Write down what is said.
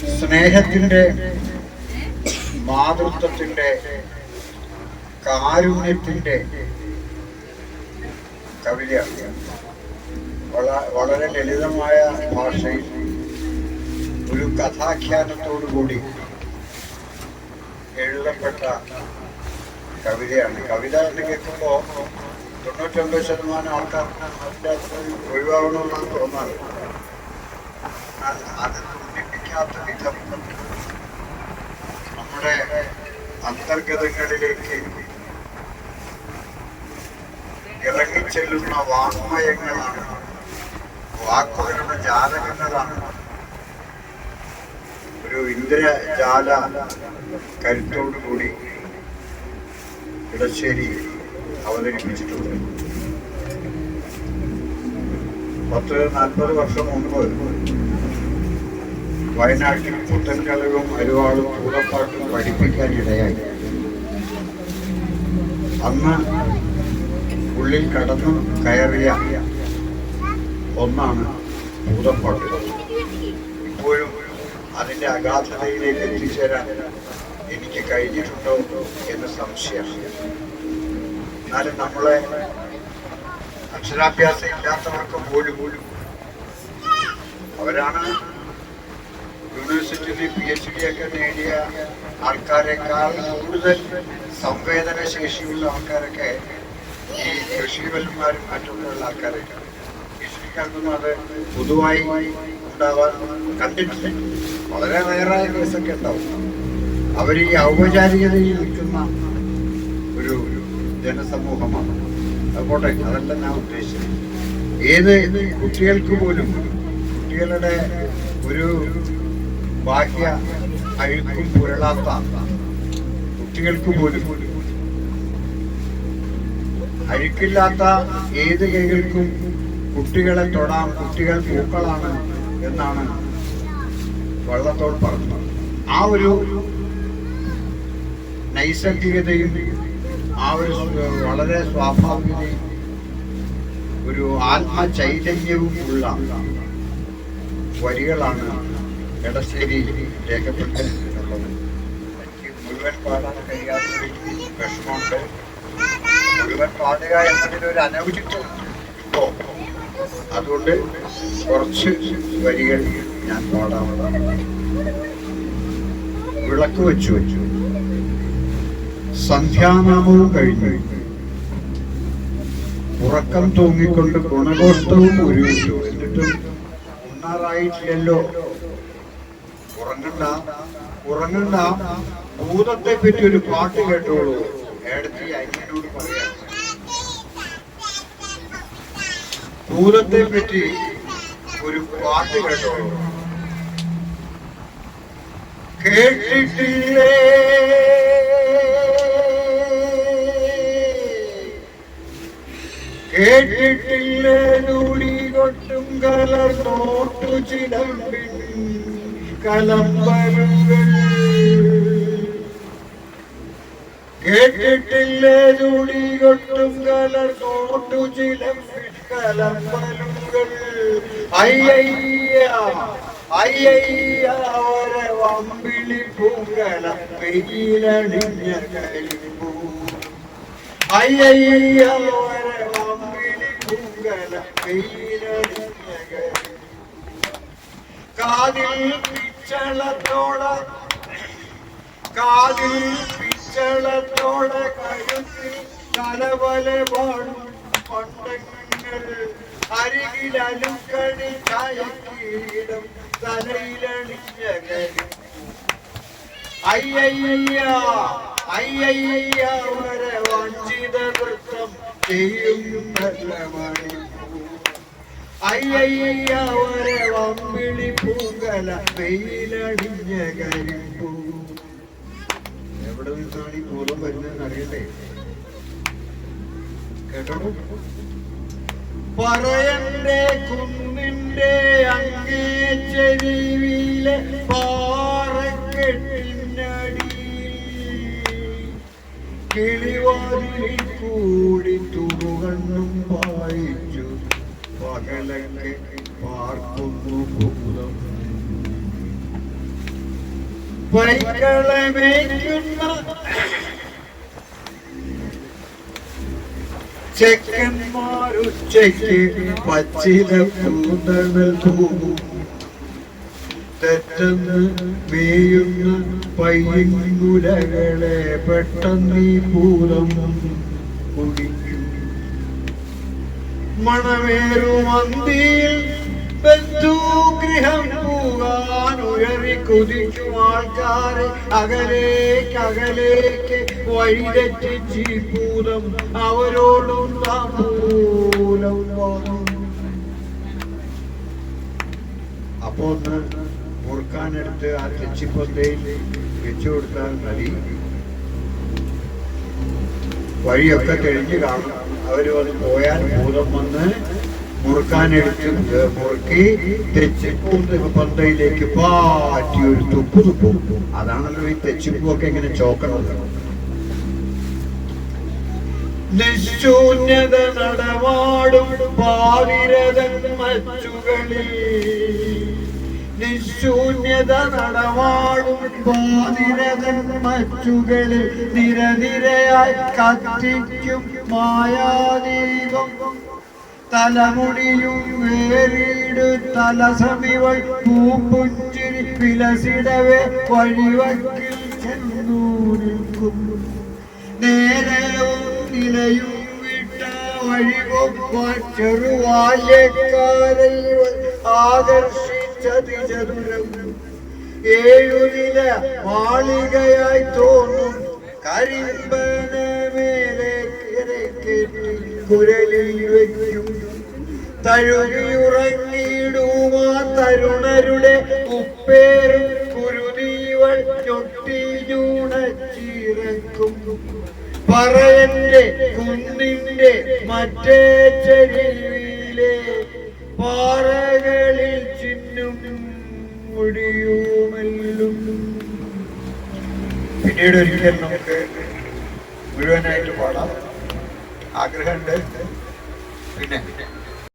സ്നേഹത്തിന്റെ മാതൃത്വത്തിന്റെ കാരുണ്യത്തിന്റെ കവിതയാണ്. വള- വളരെ ലളിതമായ ഭാഷയിൽ ഒരു കഥാഖ്യാനത്തോടു കൂടി എഴുതപ്പെട്ട കവിതയാണ്. കവിത എന്ന് കേൾക്കുമ്പോൾ തൊണ്ണൂറ്റൊമ്പത് ശതമാനം ആൾക്കാർക്ക് അതിന്റെ അത്ര ഒഴിവാകണമെന്നാണ് തോന്നാറ് അത് തുന്നിപ്പിക്കാത്ത വിധം നമ്മുടെ അന്തർഗതങ്ങളിലേക്ക് ഇറങ്ങിച്ചെല്ലുന്ന വാങ്മയങ്ങളാണ് വാക്കുകളുടെ ജാലകങ്ങളാണ്. ഒരു ഇന്ദ്രജാല കരുത്തോടുകൂടി ഇടശ്ശേരി അവതരിപ്പിച്ചിട്ടുണ്ട്. പത്ത് നാൽപ്പത് വർഷം മുമ്പ് വയനാട്ടിൽ പുത്തൻകലവും അരുവാളും കൂടപ്പാട്ടും പഠിപ്പിക്കാൻ ഇടയായി. അന്ന് ഉള്ളിൽ കടന്നു കയറിയ ഒന്നാണ് ഭൂതപ്പാട്ട് ഇപ്പോഴും അതിന്റെ അഗാധതയിലേക്ക് എത്തിച്ചേരാൻ എനിക്ക് കഴിഞ്ഞിട്ടുണ്ടോ എന്ന് സംശയം. എന്നാലും നമ്മളെ അക്ഷരാഭ്യാസം ഇല്ലാത്തവർക്ക് പോലും പോലും അവരാണ് യൂണിവേഴ്സിറ്റിയിൽ പി എച്ച് ഡി ഒക്കെ നേടിയ ആൾക്കാരെക്കാൾ കൂടുതൽ സംവേദന ശേഷിയുള്ള ആൾക്കാരൊക്കെ ഈ കൃഷിവല്ലന്മാരും മറ്റുള്ള ആൾക്കാരൊക്കെ കൃഷിക്കാർക്കൊന്നും അത് പൊതുവായി ഉണ്ടാവാൻ കണ്ടിട്ടില്ല. വളരെ റയറായ കേസൊക്കെ ഉണ്ടാവും. അവർ ഈ ഔപചാരികതയിൽ നിൽക്കുന്ന ഒരു ജനസമൂഹമാണ്. അതുപോട്ടെ അതല്ല ഞാൻ ഉദ്ദേശിച്ചത്. ഏത് കുട്ടികൾക്ക് പോലും കുട്ടികളുടെ ഒരു ബാഹ്യ അഴുക്കും പുരളാത്ത കുട്ടികൾക്ക് പോലും അഴുക്കില്ലാത്ത ഏത് കൈകൾക്കും കുട്ടികളെ തൊടാം കുട്ടികൾ പൂക്കളാണ് എന്നാണ് വള്ളത്തോട് പറഞ്ഞത്. ആ ഒരു നൈസർഗികതയും ആ ഒരു വളരെ സ്വാഭാവികതയും ഒരു ആത്മചൈതന്യവും ഉള്ള വരികളാണ് എടശ്ശേരി രേഖപ്പെടുത്തിയിട്ടുള്ളത് എനിക്ക് മുഴുവൻ പാടാൻ കഴിയാത്ത വിഷമമുണ്ട്. മുഴുവൻ പാടുക എന്നതിലൊരു അനൗചിത്വം അതുകൊണ്ട് കുറച്ച് വരികൾ ഞാൻ പാടാവുന്നതാണ്. വിളക്ക് വെച്ചു. വെച്ചു സന്ധ്യാനാമവും കഴിഞ്ഞു. ഉറക്കം തൂങ്ങിക്കൊണ്ട് ഗുണഘോഷവും ഒരുമിച്ചു. എന്നിട്ടും ഉണ്ണാറായിട്ടില്ലല്ലോ. ഉറങ്ങണ്ട ഉറങ്ങണ്ട. ഭൂതത്തെ പറ്റി ഒരു പാട്ട് കേട്ടോളൂ. ഏടത്തി അനിയനോട് പറയാം. ഭൂതത്തെ പറ്റി ഒരു പാട്ട് കേട്ടോളൂ. കേട്ടിട്ടില്ലേ? കേട്ടിട്ടില്ലേ? നൂടി കൊട്ടും കലർ നോട്ടു ചിലമ്പിൻ കലമ്പലുകൾ കേട്ടിട്ടില്ലേ നൂടി കൊട്ടും തോട്ടു ചിലമ്പിൻ കലമ്പലുകൾ അയ്യയ്യ അയ്യയ്യ അവരെ വമ്പിളി പൂങ്കല പെയ്യിലണിഞ്ഞ കരിമ്പൂ. അയ്യയ്യ അവരെ വമ്പിളി പൂങ്കല പെയ്യിലണിഞ്ഞ കരിമ്പൂ. കാതിൽ പിച്ചളത്തോട കാതിൽ പിച്ചളത്തോടെ കഴുത്തിൽ തലവല പാടും പണ്ടങ്ങൾ അരികിൽ അലുക്കണി ചായക്കീടം തലയിലണിഞ്ഞ അയ്യയ്യ അയ്യയ്യ വരെ വഞ്ചിത നൃത്തം ചെയ്യും നല്ല മണിപ്പൂ അയ്യയ്യ ഒരു വമ്പിളി പൂങ്കല വെയിലടിഞ്ഞ കരിപ്പൂ എവിടെ നിന്നാണ് ഈ ഭൂതം വരുന്നതെന്ന് അറിയണ്ടേ? കേട്ടോ? പറയന്റെ കുന്നിന്റെ അങ്ങേ ചെരുവിലെ പാറക്കെട്ടിനടിയിൽ. കിളിവാതിലിൽ കൂടി തുറുകണ്ണും വായിച്ചു പകലൊക്കെ പാർക്കുന്നു. മേയ്ക്കുന്ന ചെക്കന്മാരുച്ചയ്ക്ക് പച്ചില കൂന്തണൽ മേയുന്ന പെട്ടെന്നീ ഭൂതം കുടിക്കും മണമേറുമന്തിയിൽ ബന്ധുഗൃഹം പോകാൻ ഉയറി കുതിക്കും ആൾക്കാരെ. അകലേക്ക് അകലേക്ക് വഴിതെറ്റി ചീപ്പൂതം അവരോടും താമൂലം അപ്പോ ഒന്ന് മുറുക്കാനെടുത്ത് ആ തെച്ചിപ്പൊന്തയിൽ വെച്ചു കൊടുത്താൽ മതി. വഴിയൊക്കെ തെളിഞ്ഞു കാണും. അവർ അത് പോയാൽ ഭൂതം വന്ന് മുറുക്കാനെടുത്ത് മുറുക്കി തെച്ചിപ്പൂന്ത് പന്തയിലേക്ക് പാറ്റി ഒരു തുപ്പ് തുപ്പും അതാണല്ലോ ഈ തെച്ചിപ്പൂക്കെ ഇങ്ങനെ ചോക്കണത്. നിശൂന്യത നടവാടും പാതിരതൻ മച്ചുകളിൽ. നിശൂന്യത നടവാളും മച്ചുകളിൽ നിരനിരയായി കത്തിക്കും മായാദീപം. തലമുടിയും വേറിടു തലസമിവൾ പൂപ്പുറ്റിരി വിലസിടവേ വഴിവക്കിൽ ചെന്നു നിൽക്കും. നേരവും നിലയും വിട്ട ചെറുവാല്യക്കാരെ ആകർഷിച്ചതി മാളികയായി തോന്നും കരിമ്പന മേലെ കുരലിൽ വയ്ക്കും തഴുകിയുറങ്ങിയിടുമാ തരുണരുടെ ഉപ്പേറും കുരുതീവൾ ഞൊട്ടിഞ്ഞൂണച്ചിറക്കും പറയന്റെ കുന്നിന്റെ മറ്റേ ചെരിവിലെ പാറകളിൽ പിന്നീട് ഒരിക്കൽ നമുക്ക് മുഴുവനായിട്ട് പാടാം. ആഗ്രഹമുണ്ട്. പിന്നെ